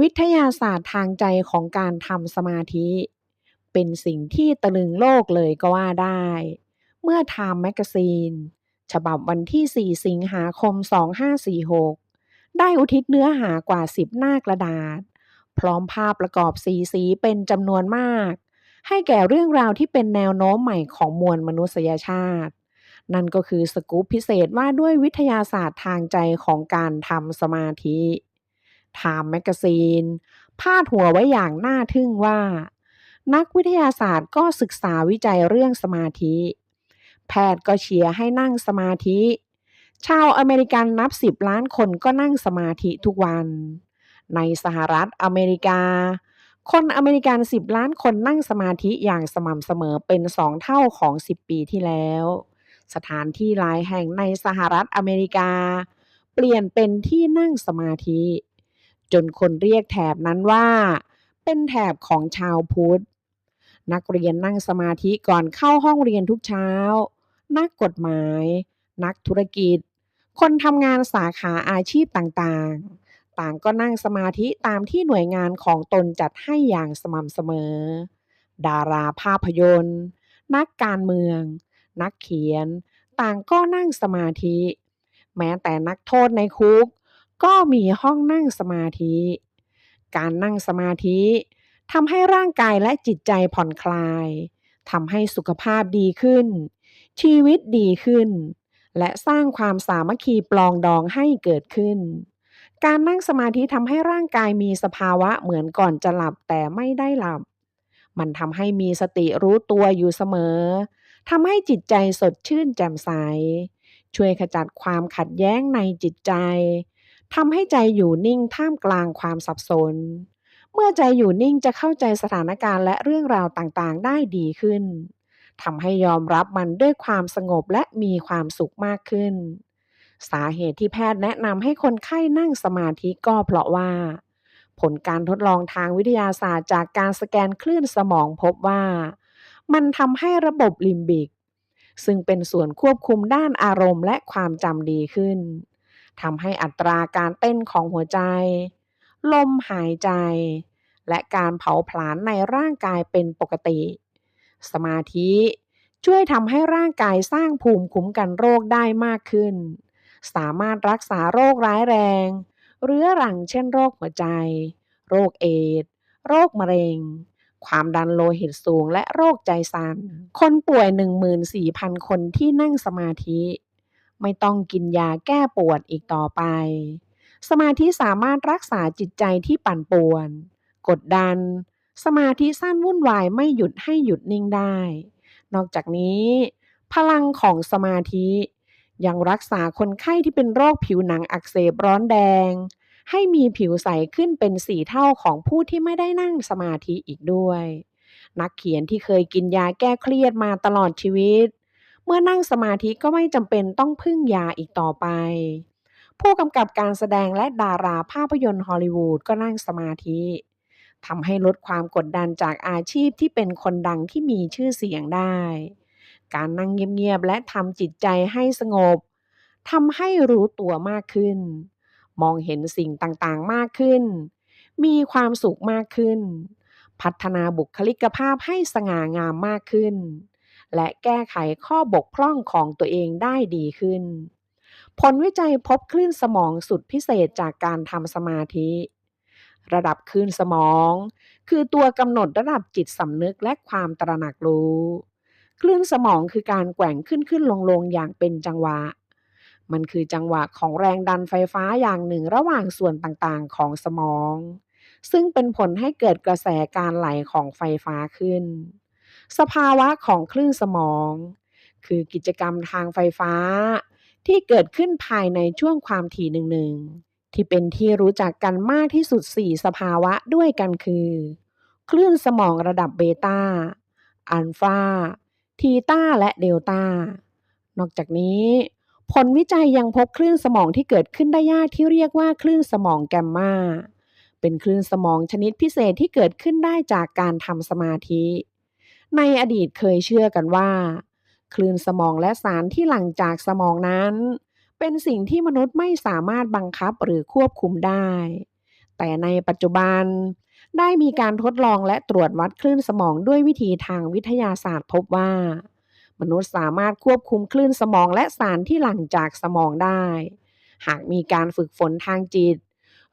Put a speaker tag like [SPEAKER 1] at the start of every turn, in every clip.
[SPEAKER 1] วิทยาศาสตร์ทางใจของการทำสมาธิ เป็นสิ่งที่ตะลึงโลกเลยก็ว่าได้ เมื่อ Time Magazine ฉบับวันที่ 4 สิงหาคม 2546 ได้อุทิศเนื้อหากว่า 10 หน้ากระดาษ พร้อมภาพประกอบสีสีเป็นจำนวนมาก ให้แก่เรื่องราวที่เป็นแนวโน้มใหม่ของมวลมนุษยชาติ นั่นก็คือสกู๊ปพิเศษว่าด้วยวิทยาศาสตร์ทางใจของการทำสมาธิ Time Magazine พาดหัวไว้อย่างน่าทึ่งว่า นักวิทยาศาสตร์ก็ศึกษาวิจัยเรื่องสมาธิ แพทย์ก็เชียร์ให้นั่งสมาธิ ชาวอเมริกันนับ10ล้านคนก็นั่งสมาธิทุกวัน ในสหรัฐอเมริกา คนอเมริกัน10ล้านคนนั่งสมาธิอย่างสม่ำเสมอเป็น2เท่าของ10ปีที่แล้ว สถานที่หลายแห่งในสหรัฐอเมริกา เปลี่ยนเป็นที่นั่งสมาธิ จนคนเรียกแถบนั้นว่า เป็นแถบของชาวพุทธ นักเรียนนั่งสมาธิก่อนเข้าห้องเรียนทุกเช้า นักกฎหมาย นักธุรกิจ คนทำงานสาขาอาชีพต่างๆ ต่างก็นั่งสมาธิตามที่หน่วยงานของตนจัดให้อย่างสม่ำเสมอ ดาราภาพยนตร์ นักการเมือง นักเขียน ต่างก็นั่งสมาธิ แม้แต่นักโทษในคุก ก็มีห้องนั่งสมาธิ การนั่งสมาธิทำให้ร่างกายและจิตใจผ่อนคลายทำให้สุขภาพดีขึ้น ชีวิตดีขึ้น และสร้างความสามัคคีปลองดองให้เกิดขึ้น การนั่งสมาธิทำให้ร่างกายมีสภาวะเหมือนก่อนจะหลับแต่ไม่ได้หลับ มันทำให้มีสติรู้ตัวอยู่เสมอทำให้จิตใจสดชื่นแจ่มใส ช่วยขจัดความขัดแย้งในจิตใจ ทำให้ใจอยู่นิ่งท่ามกลางความสับสน เมื่อใจอยู่นิ่งจะเข้าใจสถานการณ์และเรื่องราวต่างๆ ได้ดีขึ้นทำให้ยอมรับมันด้วยความสงบและมีความสุขมากขึ้น สาเหตุที่แพทย์แนะนำให้คนไข้นั่งสมาธิก็เพราะว่า ผลการทดลองทางวิทยาศาสตร์จากการสแกนคลื่นสมองพบว่า มันทำให้ระบบลิมบิก ซึ่งเป็นส่วนควบคุมด้านอารมณ์และความจำดีขึ้น ทำให้อัตราการเต้นของหัวใจ ลมหายใจ และการเผาผลาญในร่างกายเป็นปกติ สมาธิช่วยทำให้ร่างกายสร้างภูมิคุ้มกันโรคได้มากขึ้น สามารถรักษาโรคร้ายแรง เรื้อรังเช่นโรคหัวใจ โรคเอดส์โรคมะเร็ง ความดันโลหิตสูงและโรคใจสั่นคนป่วย 14,000 คนที่นั่งสมาธิ ไม่ต้องกินยาแก้ปวดอีกต่อไป สมาธิสามารถรักษาจิตใจที่ปั่นป่วน กดดัน สมาธิสั้นวุ่นวายไม่หยุดให้หยุดนิ่งได้ นอกจากนี้ พลังของสมาธิ ยังรักษาคนไข้ที่เป็นโรคผิวหนังอักเสบร้อนแดง ให้มีผิวใสขึ้นเป็นสี่เท่าของผู้ที่ไม่ได้นั่งสมาธิอีกด้วยนักเขียนที่เคยกินยาแก้เครียดมาตลอดชีวิต เมื่อนั่งสมาธิก็ไม่จำเป็นต้องพึ่งยาอีกต่อไป ผู้กำกับการแสดงและดาราภาพยนตร์ฮอลลีวูดก็นั่งสมาธิทำให้ลดความกดดันจากอาชีพที่เป็นคนดังที่มีชื่อเสียงได้ การนั่งเงียบๆและทำจิตใจให้สงบทำให้รู้ตัวมากขึ้น มองเห็นสิ่งต่างๆมากขึ้น มีความสุขมากขึ้น พัฒนาบุคลิกภาพให้สง่างามมากขึ้น และแก้ไขข้อบกพร่องของตัวเองได้ดีขึ้น ผลวิจัยพบคลื่นสมองสุดพิเศษจากการทำสมาธิ ระดับคลื่นสมอง คือตัวกำหนดระดับจิตสำนึกและความตระหนักรู้ คลื่นสมองคือการแกว่งขึ้นขึ้นลงลงอย่างเป็นจังหวะ มันคือจังหวะของแรงดันไฟฟ้าอย่างหนึ่งระหว่างส่วนต่างๆ ของสมอง ซึ่งเป็นผลให้เกิดกระแสการไหลของไฟฟ้าขึ้น สภาวะของคลื่นสมอง คือกิจกรรมทางไฟฟ้า ที่เกิดขึ้นภายในช่วงความถี่หนึ่งๆที่เป็นที่รู้จักกันมากที่สุด 4 สภาวะด้วยกันคือ คลื่นสมองระดับเบต้า อัลฟา ทีต้า และเดลต้า นอกจากนี้ ผลวิจัยยังพบคลื่นสมองที่เกิดขึ้นได้ยากที่เรียกว่าคลื่นสมองแกมมาเป็นคลื่นสมองชนิดพิเศษที่เกิดขึ้นได้จากการทำสมาธิ ในอดีตเคยเชื่อกันว่า คลื่นสมองและสารที่หลั่งจากสมองนั้น เป็นสิ่งที่มนุษย์ไม่สามารถบังคับหรือควบคุมได้ แต่ในปัจจุบัน ได้มีการทดลองและตรวจวัดคลื่นสมองด้วยวิธีทางวิทยาศาสตร์พบว่า มนุษย์สามารถควบคุมคลื่นสมองและสารที่หลั่งจากสมองได้ หากมีการฝึกฝนทางจิต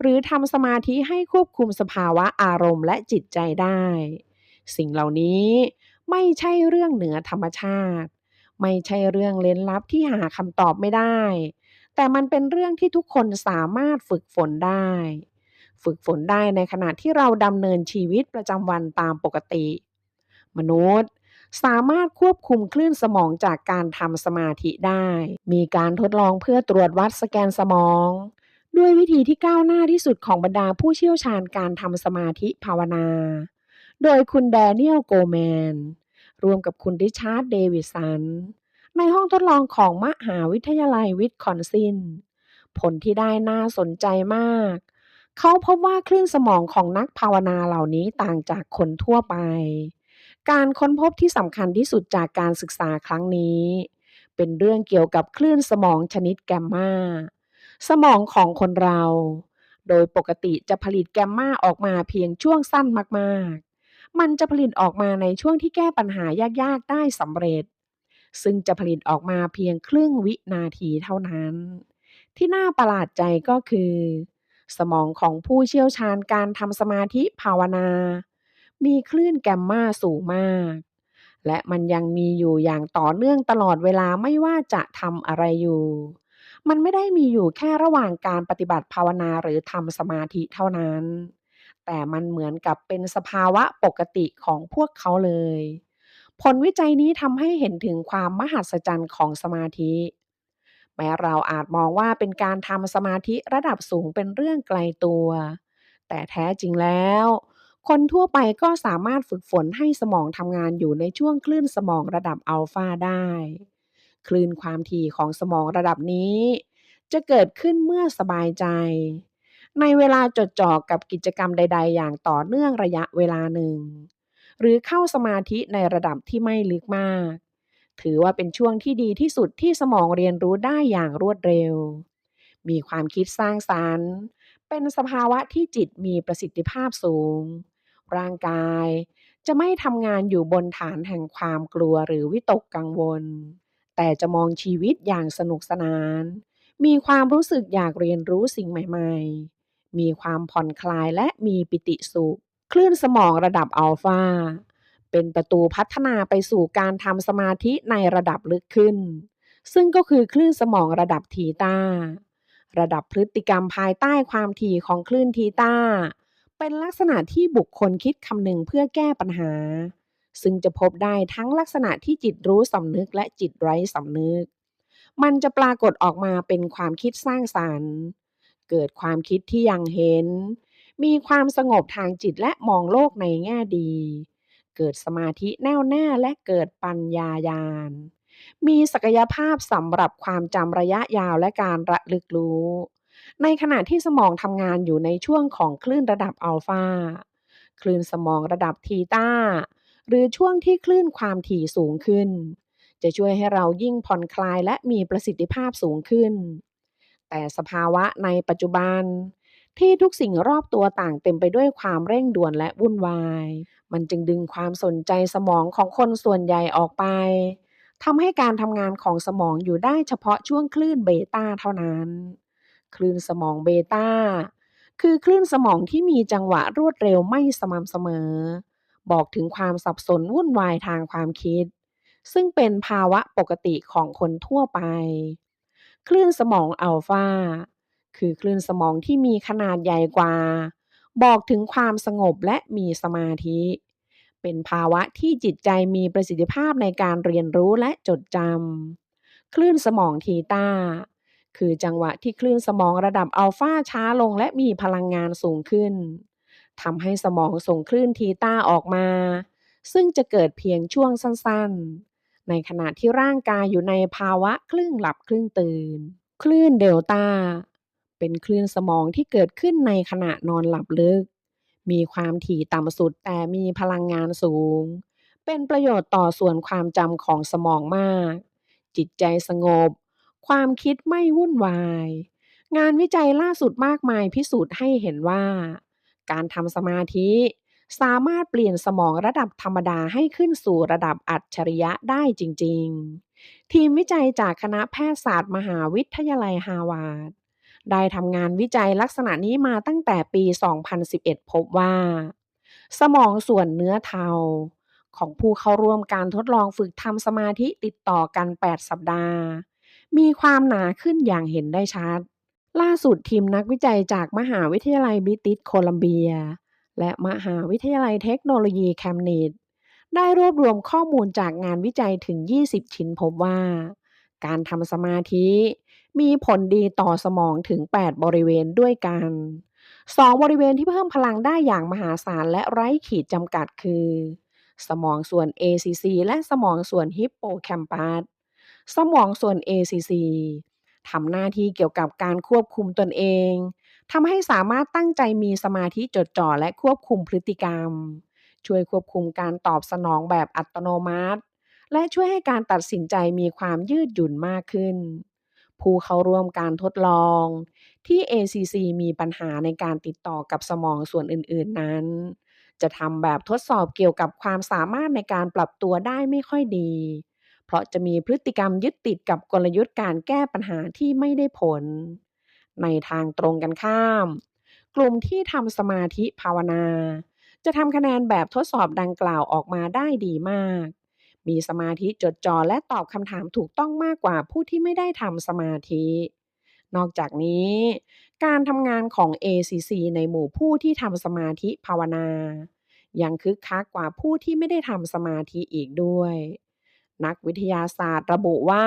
[SPEAKER 1] หรือทำสมาธิให้ควบคุมสภาวะอารมณ์และจิตใจได้ สิ่งเหล่านี้ ไม่ใช่เรื่องเหนือธรรมชาติ ไม่ใช่เรื่องเล้นลับที่หาคำตอบไม่ได้ แต่มันเป็นเรื่องที่ทุกคนสามารถฝึกฝนได้ ฝึกฝนได้ในขณะที่เราดำเนินชีวิตประจำวันตามปกติ มนุษย์สามารถควบคุมคลื่นสมองจากการทำสมาธิได้ มีการทดลองเพื่อตรวจวัดสแกนสมอง ด้วยวิธีที่ก้าวหน้าที่สุดของบรรดาผู้เชี่ยวชาญการทำสมาธิภาวนา โดยคุณแดเนียลโกแมนรวมกับคุณริชาร์ดเดวิสัน ในห้องทดลองของมหาวิทยาลัยวิสคอนซิน ผลที่ได้น่าสนใจมาก เขาพบว่าคลื่นสมองของนักภาวนาเหล่านี้ต่างจากคนทั่วไป การค้นพบที่สำคัญที่สุดจากการศึกษาครั้งนี้ เป็นเรื่องเกี่ยวกับคลื่นสมองชนิดแกมมาสมองของคนเรา โดยปกติจะผลิตแกมมาออกมาเพียงช่วงสั้นมาก มันจะผลิตออกมาในช่วงที่แก้ปัญหายากๆได้สำเร็จ ซึ่งจะผลิตออกมาเพียงครึ่งวินาทีเท่านั้น ที่น่าประหลาดใจก็คือ สมองของผู้เชี่ยวชาญการทำสมาธิภาวนา มีคลื่นแกมมาสูงมาก และมันยังมีอยู่อย่างต่อเนื่องตลอดเวลาไม่ว่าจะทำอะไรอยู่มันไม่ได้มีอยู่แค่ระหว่างการปฏิบัติภาวนาหรือทำสมาธิเท่านั้น แต่มันเหมือนกับเป็นสภาวะปกติของพวกเขาเลย ผลวิจัยนี้ทำให้เห็นถึงความมหัศจรรย์ของสมาธิ แม้เราอาจมองว่าเป็นการทำสมาธิระดับสูงเป็นเรื่องไกลตัว แต่แท้จริงแล้ว คนทั่วไปก็สามารถฝึกฝนให้สมองทำงานอยู่ในช่วงคลื่นสมองระดับอัลฟาได้ คลื่นความถี่ของสมองระดับนี้ จะเกิดขึ้นเมื่อสบายใจ ในเวลาจดจ่อกับกิจกรรมใด ๆ อย่างต่อเนื่องระยะเวลาหนึ่ง หรือเข้าสมาธิในระดับที่ไม่ลึกมาก ถือว่าเป็นช่วงที่ดีที่สุดที่สมองเรียนรู้ได้อย่างรวดเร็ว มีความคิดสร้างสรรค์ เป็นสภาวะที่จิตมีประสิทธิภาพสูง ร่างกายจะไม่ทำงานอยู่บนฐานแห่งความกลัวหรือวิตกกังวล แต่จะมองชีวิตอย่างสนุกสนาน มีความรู้สึกอยากเรียนรู้สิ่งใหม่ ๆ มีความผ่อนคลายและมีปิติสุข คลื่นสมองระดับอัลฟาเป็นประตูพัฒนาไปสู่การทำสมาธิในระดับลึกขึ้น ซึ่งก็คือคลื่นสมองระดับทีตาระดับพฤติกรรมภายใต้ความถี่ของคลื่นทีตาเป็นลักษณะที่บุคคลคิดคำนึงเพื่อแก้ปัญหา ซึ่งจะพบได้ทั้งลักษณะที่จิตรู้สำนึกและจิตไร้สำนึก มันจะปรากฏออกมาเป็นความคิดสร้างสรรค์ เกิดความคิดที่ยังเห็น มีความสงบทางจิตและมองโลกในแง่ดี เกิดสมาธิแน่วแน่และเกิดปัญญาญาณ มีศักยภาพสำหรับความจำระยะยาวและการระลึกรู้ ในขณะที่สมองทำงานอยู่ในช่วงของคลื่นระดับอัลฟา คลื่นสมองระดับทีตาหรือช่วงที่คลื่นความถี่สูงขึ้น จะช่วยให้เรายิ่งผ่อนคลายและมีประสิทธิภาพสูงขึ้น แต่สภาวะในปัจจุบัน ที่ทุกสิ่งรอบตัวต่างเต็มไปด้วยความเร่งด่วนและวุ่นวาย มันจึงดึงความสนใจสมองของคนส่วนใหญ่ออกไปทำให้การทำงานของสมองอยู่ได้เฉพาะช่วงคลื่นเบต้าเท่านั้น คลื่นสมองเบต้าคือคลื่นสมองที่มีจังหวะรวดเร็วไม่สม่ำเสมอ บอกถึงความสับสนวุ่นวายทางความคิด ซึ่งเป็นภาวะปกติของคนทั่วไป คลื่นสมองอัลฟาคือคลื่นสมองที่มีขนาดใหญ่กว่า บอกถึงความสงบและมีสมาธิ เป็นภาวะที่จิตใจมีประสิทธิภาพในการเรียนรู้และจดจำคลื่นสมองทีตาคือจังหวะที่คลื่นสมองระดับอัลฟาช้าลงและมีพลังงานสูงขึ้นทำให้สมองส่งคลื่นทีตาออกมา ซึ่งจะเกิดเพียงช่วงสั้นๆ ในขณะที่ร่างกายอยู่ในภาวะครึ่งหลับครึ่งตื่น คลื่นเดลต้า เป็นคลื่นสมองที่เกิดขึ้นในขณะนอนหลับลึก มีความถี่ต่ำสุดแต่มีพลังงานสูง เป็นประโยชน์ต่อส่วนความจำของสมองมาก จิตใจสงบ ความคิดไม่วุ่นวาย งานวิจัยล่าสุดมากมายพิสูจน์ให้เห็นว่า การทำสมาธิ สามารถเปลี่ยนสมองระดับธรรมดาให้ขึ้นสู่ระดับอัจฉริยะได้จริง ๆ ทีมวิจัยจากคณะแพทยศาสตร์มหาวิทยาลัยฮาวาดได้ทำงานวิจัยลักษณะนี้มาตั้งแต่ปี 2011 พบว่า สมองส่วนเนื้อเทา ของผู้เข้าร่วมการทดลองฝึกทำสมาธิติดต่อกัน 8 สัปดาห์ มีความหนาขึ้นอย่างเห็นได้ชัด ล่าสุดทีมนักวิจัยจากมหาวิทยาลัยบริติชโคลัมเบีย และมหาวิทยาลัยเทคโนโลยีแคมบริดจ์ได้รวบรวมข้อมูลจากงานวิจัยถึง 20 ชิ้นพบว่า การทำสมาธิ มีผลดีต่อสมองถึง 8 บริเวณด้วยกัน 2 บริเวณที่เพิ่มพลังได้อย่างมหาศาลและไร้ขีดจำกัดคือ สมองส่วน ACC และสมองส่วนฮิปโปแคมปัส สมองส่วน ACC ทำหน้าที่เกี่ยวกับการควบคุมตนเอง ทำให้สามารถตั้งใจมีสมาธิจดจ่อและควบคุมพฤติกรรม ช่วยควบคุมการตอบสนองแบบอัตโนมัติ และช่วยให้การตัดสินใจมีความยืดหยุ่นมากขึ้น ผู้เข้าร่วมการทดลอง ที่ ACC มีปัญหาในการติดต่อกับสมองส่วนอื่น ๆนั้น จะทำแบบทดสอบเกี่ยวกับความสามารถในการปรับตัวได้ไม่ค่อยดี เพราะจะมีพฤติกรรมยึดติดกับกลยุทธ์การแก้ปัญหาที่ไม่ได้ผล ในทางตรงกันข้าม กลุ่มที่ทำสมาธิภาวนา จะทำคะแนนแบบทดสอบดังกล่าวออกมาได้ดีมาก มีสมาธิจดจ่อและตอบคำถามถูกต้องมากกว่าผู้ที่ไม่ได้ทำสมาธิ นอกจากนี้ การทำงานของ ACC ในหมู่ผู้ที่ทำสมาธิภาวนายังคึกคักกว่าผู้ที่ไม่ได้ทำสมาธิอีกด้วย นักวิทยาศาสตร์ระบุว่า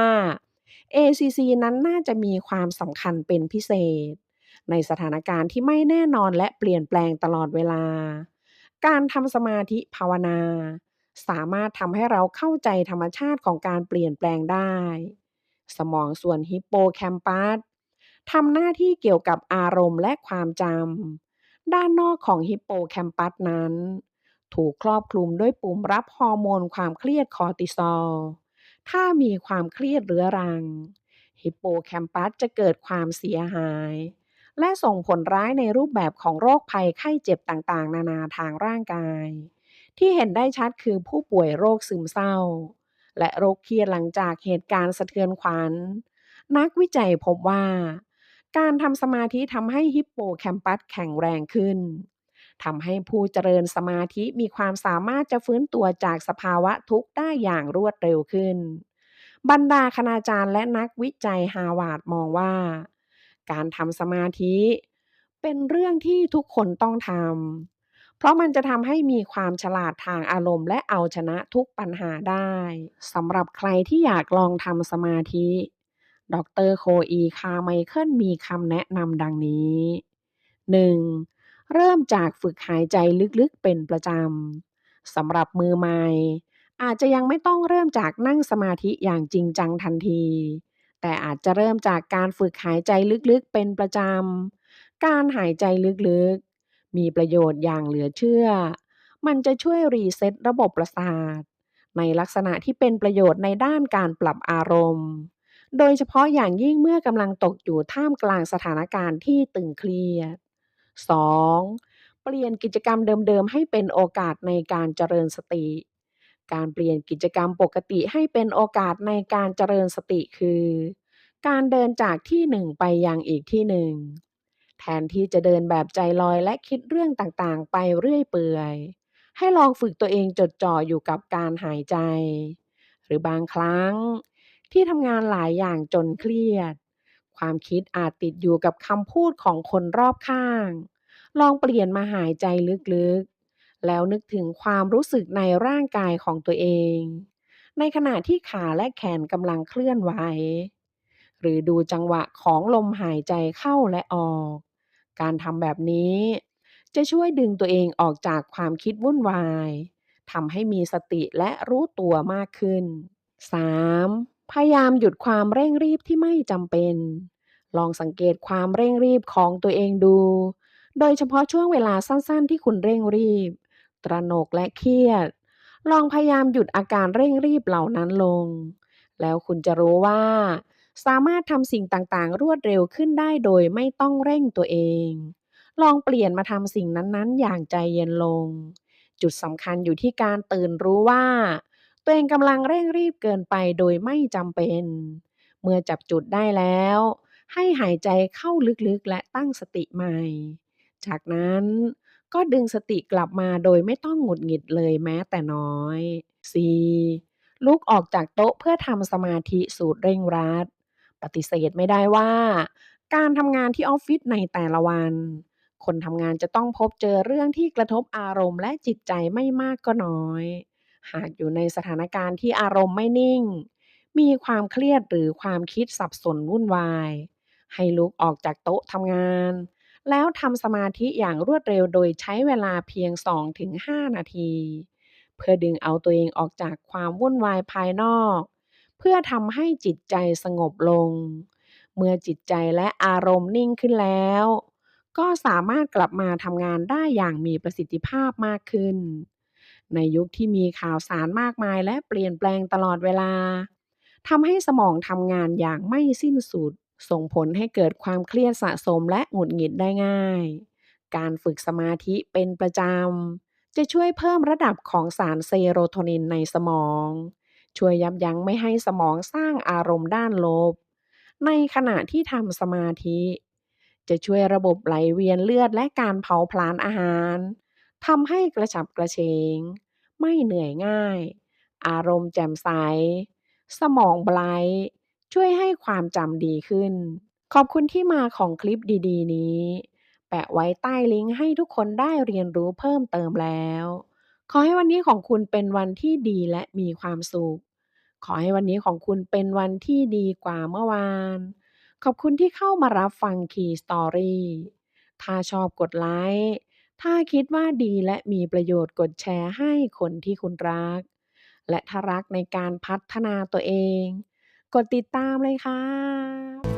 [SPEAKER 1] ACC นั้นน่าจะมีความสำคัญเป็นพิเศษ ในสถานการณ์ที่ไม่แน่นอนและเปลี่ยนแปลงตลอดเวลา การทำสมาธิภาวนา สามารถทำให้เราเข้าใจธรรมชาติของการเปลี่ยนแปลงได้ สมองส่วนฮิปโปแคมปัสทำหน้าที่เกี่ยวกับอารมณ์และความจำด้านนอกของฮิปโปแคมปัสนั้น ถูกครอบคลุมด้วยปุ่มรับฮอร์โมนความเครียดคอร์ติซอล ถ้ามีความเครียดเรื้อรัง ฮิปโปแคมปัสจะเกิดความเสียหาย และส่งผลร้ายในรูปแบบของโรคภัยไข้เจ็บต่างๆ นานาทางร่างกาย ที่เห็นได้ชัดคือผู้ป่วยโรคซึมเศร้า และโรคเครียดหลังจากเหตุการณ์สะเทือนขวัญ นักวิจัยพบว่า การทำสมาธิทำให้ฮิปโปแคมปัสแข็งแรงขึ้น ทำให้ผู้เจริญสมาธิมีความสามารถจะฟื้นตัวจากสภาวะทุกข์ได้อย่างรวดเร็วขึ้น บรรดาคณาจารย์และนักวิจัยฮาวาดมองว่า การทำสมาธิ เป็นเรื่องที่ทุกคนต้องทำเพราะมันจะทำให้มีความฉลาดทางอารมณ์ และเอาชนะทุกปัญหาได้สำหรับใครที่อยากลองทำสมาธิ ดรโคอีคาร์ไมเคิลมีคำแนะนำดังนี้ 1. เริ่มจากฝึกหายใจลึกๆเป็นประจำสำหรับมือใหม่ อาจจะยังไม่ต้องเริ่มจากนั่งสมาธิอย่างจริงจังทันที แต่อาจจะเริ่มจากการฝึกหายใจลึกๆเป็นประจำการหายใจลึกๆ มีประโยชน์อย่างเหลือเชื่อ มันจะช่วยรีเซ็ตระบบประสาท ในลักษณะที่เป็นประโยชน์ในด้านการปรับอารมณ์ โดยเฉพาะอย่างยิ่งเมื่อกำลังตกอยู่ท่ามกลางสถานการณ์ที่ตึงเครียด 2. เปลี่ยนกิจกรรมเดิมๆ ให้เป็นโอกาสในการเจริญสติ การเปลี่ยนกิจกรรมปกติให้เป็นโอกาสในการเจริญสติคือ การเดินจากที่หนึ่งไปยังอีกที่หนึ่งแทนที่จะเดินแบบใจลอยและคิดเรื่องต่างๆ ไปเรื่อยเปื่อย ให้ลองฝึกตัวเองจดจ่ออยู่กับการหายใจ หรือบางครั้งที่ทำงานหลายอย่างจนเครียด ความคิดอาจติดอยู่กับคำพูดของคนรอบข้าง ลองเปลี่ยนมาหายใจลึกๆ แล้วนึกถึงความรู้สึกในร่างกายของตัวเอง ในขณะที่ขาและแขนกำลังเคลื่อนไหว หรือดูจังหวะของลมหายใจเข้าและออก การทำแบบนี้ จะช่วยดึงตัวเองออกจากความคิดวุ่นวายทำให้มีสติและรู้ตัวมากขึ้น 3. พยายามหยุดความเร่งรีบที่ไม่จำเป็น ลองสังเกตความเร่งรีบของตัวเองดู โดยเฉพาะช่วงเวลาสั้นๆ ที่คุณเร่งรีบ ตระหนกและเครียด ลองพยายามหยุดอาการเร่งรีบเหล่านั้นลง แล้วคุณจะรู้ว่า สามารถทำสิ่งต่างๆ รวดเร็วขึ้นได้โดยไม่ต้องเร่งตัวเอง ลองเปลี่ยนมาทำสิ่งนั้นๆ อย่างใจเย็นลง จุดสำคัญอยู่ที่การตื่นรู้ว่า ตัวเองกำลังเร่งรีบเกินไปโดยไม่จำเป็น เมื่อจับจุดได้แล้ว ให้หายใจเข้าลึกๆและตั้งสติใหม่ จากนั้นก็ดึงสติกลับมาโดยไม่ต้องหงุดหงิดเลยแม้แต่น้อย 4. ลุกออกจากโต๊ะเพื่อทำสมาธิสูตรเร่งรัด ปฏิเสธไม่ได้ว่า การทำงานที่ออฟฟิศในแต่ละวัน คนทำงานจะต้องพบเจอเรื่องที่กระทบอารมณ์และจิตใจไม่มากก็น้อย หากอยู่ในสถานการณ์ที่อารมณ์ไม่นิ่ง มีความเครียดหรือความคิดสับสนวุ่นวาย ให้ลุกออกจากโต๊ะทำงาน แล้วทำสมาธิอย่างรวดเร็วโดยใช้เวลาเพียง 2-5 นาที เพื่อดึงเอาตัวเองออกจากความวุ่นวายภายนอก เพื่อทำให้จิตใจสงบลง เมื่อจิตใจและอารมณ์นิ่งขึ้นแล้วก็สามารถกลับมาทำงานได้อย่างมีประสิทธิภาพมากขึ้น ในยุคที่มีข่าวสารมากมายและเปลี่ยนแปลงตลอดเวลาทำให้สมองทำงานอย่างไม่สิ้นสุด ส่งผลให้เกิดความเครียดสะสมและหงุดหงิดได้ง่าย การฝึกสมาธิเป็นประจำ จะช่วยเพิ่มระดับของสารเซโรโทนินในสมอง ช่วยยับยั้งไม่ให้สมองสร้างอารมณ์ด้านลบ ในขณะที่ทำสมาธิ จะช่วยระบบไหลเวียนเลือดและการเผาผลาญอาหาร ทำให้กระฉับกระเฉง ไม่เหนื่อยง่าย อารมณ์แจ่มใส สมองไบรท์ช่วยให้ความจำดีขึ้น ขอบคุณที่มาของคลิปดี ๆ นี้ แปะไว้ใต้ลิงก์ให้ทุกคนได้เรียนรู้เพิ่มเติมแล้ว ขอให้วันนี้ของคุณเป็นวันที่ดีและมีความสุข ขอให้วันนี้ของคุณเป็นวันที่ดีกว่าเมื่อวาน ขอบคุณที่เข้ามารับฟัง Key Story ถ้าชอบกดไลค์ ถ้าคิดว่าดีและมีประโยชน์กดแชร์ให้คนที่คุณรัก และถ้ารักในการพัฒนาตัวเอง กดติดตามเลยค่ะ